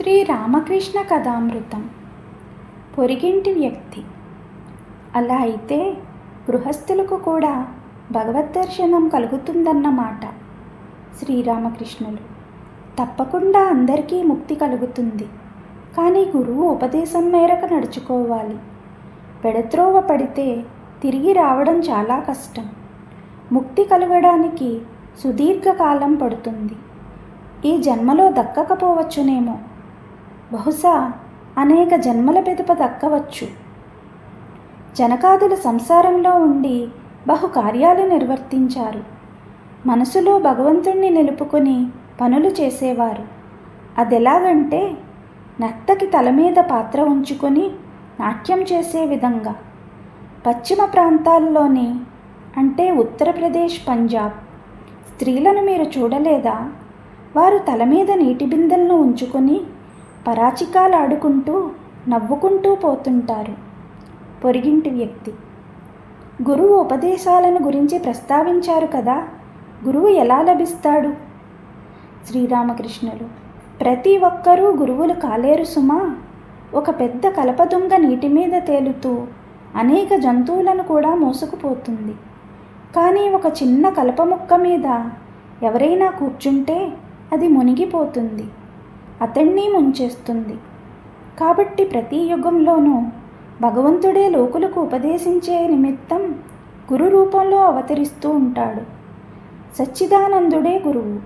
శ్రీ రామకృష్ణ కథామృతం. పొరిగింటి వ్యక్తి. అలా అయితే గృహస్థులకు కూడా భగవద్ దర్శనం కలుగుతుందన్నమాట శ్రీరామకృష్ణులు. తప్పకుండా అందరికీ ముక్తి కలుగుతుంది. కానీ గురువు ఉపదేశం మేరకు నడుచుకోవాలి. పెడత్రోవ పడితే తిరిగి రావడం చాలా కష్టం. ముక్తి కలగడానికి సుదీర్ఘకాలం పడుతుంది. ఈ జన్మలో దక్కకపోవచ్చునేమో. బహుశా అనేక జన్మల పెదప దక్కవచ్చు జనకాదుల సంసారంలో ఉండి బహు కార్యాలు నిర్వర్తించారు. మనసులో భగవంతుణ్ణి నిలుపుకొని పనులు చేసేవారు. అదెలాగంటే నర్తకి తల మీద పాత్ర ఉంచుకొని నాట్యం చేసే విధంగా. పశ్చిమ ప్రాంతాల్లోని అంటే ఉత్తరప్రదేశ్ పంజాబ్ స్త్రీలను మీరు చూడలేదా? వారు తల మీద నీటి బిందెలను ఉంచుకొని పరాచికాలు ఆడుకుంటూ నవ్వుకుంటూ పోతుంటారు. పొరిగింటి వ్యక్తి. గురువు ఉపదేశాలను గురించి ప్రస్తావించారు కదా గురువు ఎలా లభిస్తాడు? శ్రీరామకృష్ణులు. ప్రతి ఒక్కరూ గురువులు కాలేరు సుమా. ఒక పెద్ద కలపదుంగ నీటి మీద తేలుతూ అనేక జంతువులను కూడా మోసుకుపోతుంది. కానీ ఒక చిన్న కలప ముక్క మీద ఎవరైనా కూర్చుంటే అది మునిగిపోతుంది. అతన్ని ముంచేస్తుంది. కాబట్టి ప్రతి యుగంలోనూ భగవంతుడే లోకులకు ఉపదేశించే నిమిత్తం గురు రూపంలో అవతరిస్తూ ఉంటాడు. సచ్చిదానందుడే గురువు.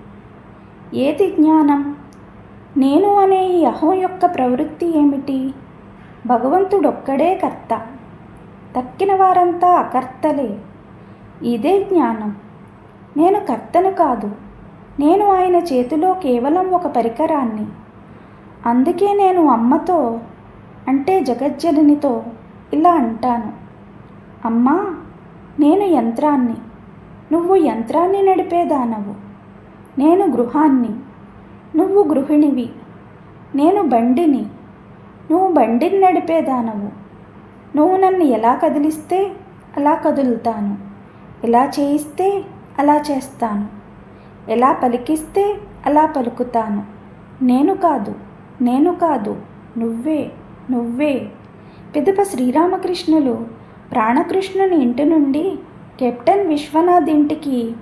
ఏది జ్ఞానం? నేను అనే ఈ అహం యొక్క ప్రవృత్తి ఏమిటి? భగవంతుడొక్కడే కర్త. తక్కిన వారంతా అకర్తలే. ఇదే జ్ఞానం. నేను కర్తను కాదు. నేను ఆయన చేతిలో కేవలం ఒక పరికరాన్ని. అందుకే నేను అమ్మతో అంటే జగజ్జననితో ఇలా అంటాను. అమ్మా నేను యంత్రాన్ని నువ్వు యంత్రాన్ని నడిపేదానవు నేను గృహాన్ని నువ్వు గృహిణివి. నేను బండిని నువ్వు బండిని నడిపేదానవు నువ్వు నన్ను ఎలా కదిలిస్తే అలా కదులుతాను. ఎలా చేయిస్తే అలా చేస్తాను. ఎలా పలికిస్తే అలా పలుకుతాను. నేను కాదు. నేను కాదు నువ్వే నువ్వే. పిదప శ్రీరామకృష్ణులు ప్రాణకృష్ణుని ఇంటి నుండి కెప్టెన్ విశ్వనాథ్ ఇంటికి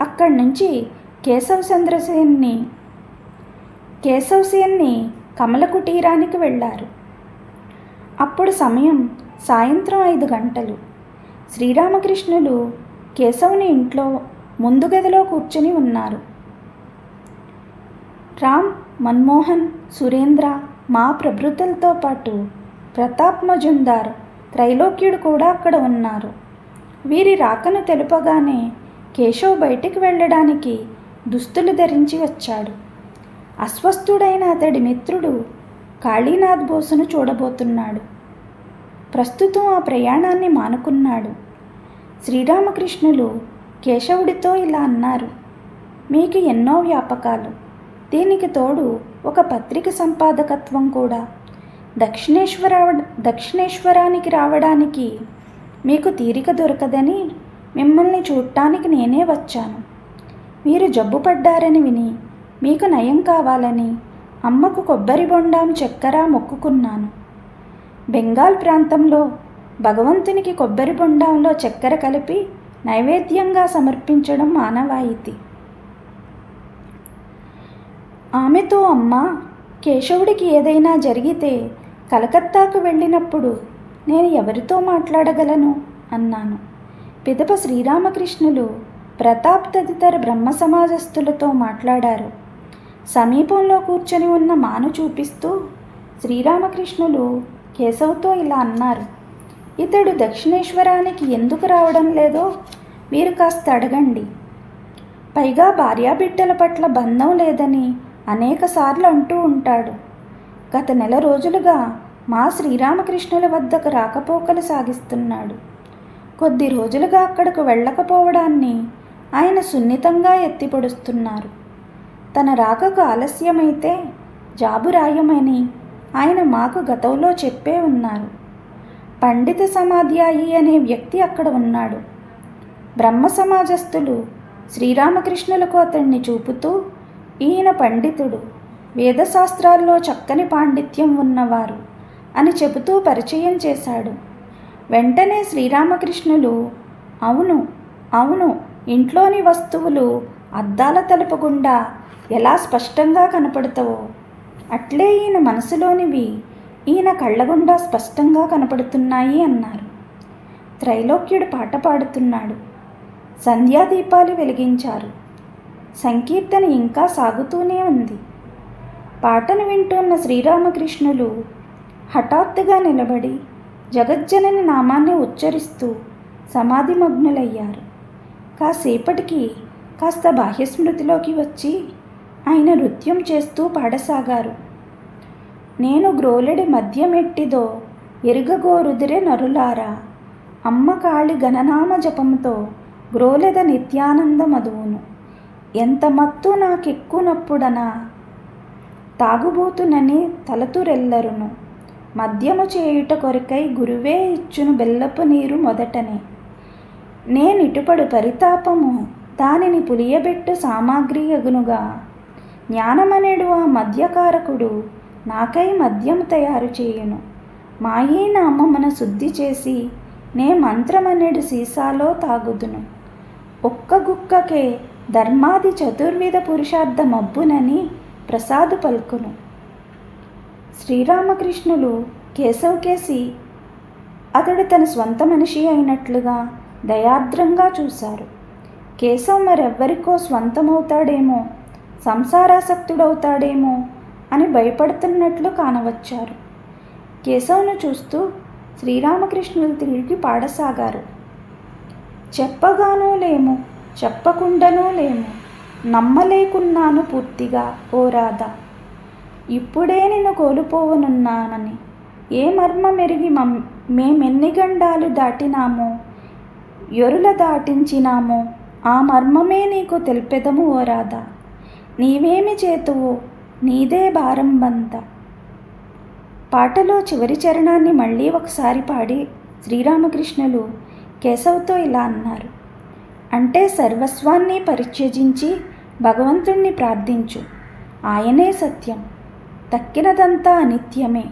అక్కడి నుంచి కేశవ్ చంద్రసేన్ని కేశవసేన్ని కమల కుటీరానికి వెళ్ళారు. అప్పుడు సమయం సాయంత్రం ఐదు గంటలు. శ్రీరామకృష్ణులు కేశవుని ఇంట్లో ముందు గదిలో కూర్చుని ఉన్నారు. రామ్ మన్మోహన్ సురేంద్ర మా ప్రభృతులతో పాటు ప్రతాప్ మజుందార్ త్రైలోక్యుడు కూడా అక్కడ ఉన్నారు. వీరి రాకను తెలుపగానే కేశవ్ బయటికి వెళ్ళడానికి దుస్తులు ధరించి వచ్చాడు. అస్వస్థుడైన అతడి మిత్రుడు కాళీనాథ్ బోసును చూడబోతున్నాడు. ప్రస్తుతం ఆ ప్రయాణాన్ని మానుకున్నాడు. శ్రీరామకృష్ణులు కేశవుడితో ఇలా అన్నారు మీకు ఎన్నో వ్యాపకాలు. దీనికి తోడు ఒక పత్రిక సంపాదకత్వం కూడా. దక్షిణేశ్వర దక్షిణేశ్వరానికి రావడానికి మీకు తీరిక దొరకదని మిమ్మల్ని చూడటానికి నేనే వచ్చాను. మీరు జబ్బు పడ్డారని విని మీకు నయం కావాలని అమ్మకు కొబ్బరి బొండాం చక్కెర మొక్కుకున్నాను. బెంగాల్ ప్రాంతంలో భగవంతునికి కొబ్బరి బొండంలో చక్కెర కలిపి నైవేద్యంగా సమర్పించడం మానవాయితీ. ఆమెతో అమ్మ కేశవుడికి ఏదైనా జరిగితే కలకత్తాకు వెళ్ళినప్పుడు నేను ఎవరితో మాట్లాడగలను? అన్నాను. పిదప శ్రీరామకృష్ణులు ప్రతాప్ తదితర బ్రహ్మ సమాజస్థులతో మాట్లాడారు. సమీపంలో కూర్చొని ఉన్న మాను చూపిస్తూ శ్రీరామకృష్ణులు కేశవ్తో ఇలా అన్నారు. ఇతడు దక్షిణేశ్వరానికి ఎందుకు రావడం లేదో మీరు కాస్త అడగండి. పైగా భార్యాబిడ్డల పట్ల బంధం లేదని అనేకసార్లు అంటూ ఉంటాడు. గత నెల రోజులుగా మా శ్రీరామకృష్ణుల వద్దకు రాకపోకలు సాగిస్తున్నాడు. కొద్ది రోజులుగా అక్కడకు వెళ్ళకపోవడాన్ని ఆయన సున్నితంగా ఎత్తిపడుస్తున్నారు. తన రాకకు ఆలస్యమైతే జాబు రాయమని ఆయన మాకు గతంలో చెప్పే ఉన్నారు. పండిత సమాధ్యాయి అనే వ్యక్తి అక్కడ ఉన్నాడు. బ్రహ్మ సమాజస్థులు శ్రీరామకృష్ణులకు అతన్ని చూపుతూ ఈయన పండితుడు. వేదశాస్త్రాల్లో చక్కని పాండిత్యం ఉన్నవారు అని చెబుతూ పరిచయం చేశాడు. వెంటనే శ్రీరామకృష్ణులు అవును అవును ఇంట్లోని వస్తువులు అద్దాల తలుపు గుండా ఎలా స్పష్టంగా కనపడతావో అట్లే ఈయన మనసులోనివి ఈయన కళ్ళగుండా స్పష్టంగా కనపడుతున్నాయి అన్నారు. త్రైలోక్యుడు పాట పాడుతున్నాడు. సంధ్యాదీపాలు వెలిగించారు. సంకీర్తన ఇంకా సాగుతూనే ఉంది. పాటను వింటున్న శ్రీరామకృష్ణులు హఠాత్తుగా నిలబడి జగజ్జనని నామాన్ని ఉచ్చరిస్తూ సమాధిమగ్నులయ్యారు కాసేపటికి కాస్త బాహ్యస్మృతిలోకి వచ్చి ఆయన నృత్యం చేస్తూ పాడసాగారు. నేను గ్రోలెడి మద్యమెట్టిదో ఎరుగగోరుదిరే నరులారా అమ్మ కాళి గణనామ జపంతో గ్రోలెద నిత్యానంద మధువును ఎంత మత్తు నాకెక్కునప్పుడనా? తాగుబోతునని తలతురెల్లరును. మద్యము చేయుట కొరకై గురువే ఇచ్చును బెల్లపు నీరు మొదటనే. నేనిటుపడు పరితాపము దానిని పులియబెట్టు సామాగ్రి అగునుగా జ్ఞానమనేడు ఆ మద్యకారకుడు నాకై మద్యం తయారు చేయును. మాయీ నామమున శుద్ధి చేసి నే మంత్రమనేడు సీసాలో తాగుదును. ఒక్క గుక్కకే ధర్మాది చతుర్విధ పురుషార్థ మబ్బునని ప్రసాదు పలుకును. శ్రీరామకృష్ణులు కేశవ్ కేసి అతడు తన స్వంత మనిషి అయినట్లుగా దయార్ద్రంగా చూశారు. కేశవ్ మరెవ్వరికో స్వంతమవుతాడేమో సంసారాసక్తుడవుతాడేమో అని భయపడుతున్నట్లు కానవచ్చారు. కేశవ్ను చూస్తూ శ్రీరామకృష్ణులు తిరిగి పాడసాగారు. చెప్పగానూ లేము చెప్పకుండానూ లేము నమ్మలేకున్నాను పూర్తిగా ఓ రాధా. ఇప్పుడే నిన్ను కోల్పోవనున్నానని. ఏ మర్మ మెరిగి మమ్ మేమెన్ని గండాలు దాటినామో ఎరుల దాటించినామో ఆ మర్మమే నీకు తెలిపెదము ఓ రాధా. నీవేమి చేతువు నీదే భారం బంత. పాటలో చివరి చరణాన్ని మళ్ళీ ఒకసారి పాడి శ్రీరామకృష్ణులు కేశవ్తో ఇలా అన్నారు. అంటే సర్వస్వాన్ని పరిత్యజించి భగవంతుణ్ణి ప్రార్థించు. ఆయనే సత్యం. తక్కినదంతా అనిత్యమే.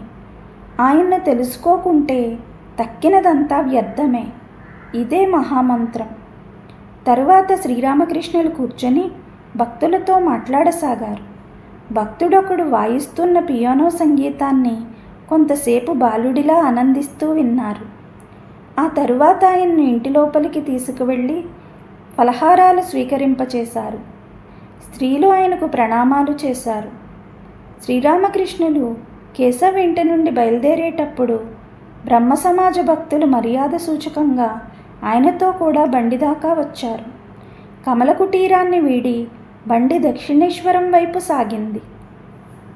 ఆయన్ను తెలుసుకోకుంటే తక్కినదంతా వ్యర్థమే. ఇదే మహామంత్రం. తరువాత శ్రీరామకృష్ణులు కూర్చొని భక్తులతో మాట్లాడసాగారు. భక్తుడొకడు వాయిస్తున్న పియానో సంగీతాన్ని కొంతసేపు బాలుడిలా ఆనందిస్తూ విన్నారు. ఆ తరువాత ఆయన్ను ఇంటి లోపలికి తీసుకువెళ్ళి ఫలహారాలు స్వీకరింపచేశారు. స్త్రీలు ఆయనకు ప్రణామాలు చేశారు. శ్రీరామకృష్ణులు కేశవ్ ఇంటి నుండి బయలుదేరేటప్పుడు బ్రహ్మ సమాజ భక్తులు మర్యాద సూచకంగా ఆయనతో కూడా బండి దాకా వచ్చారు. కమల కుటీరాన్ని వీడి బండి దక్షిణేశ్వరం వైపు సాగింది.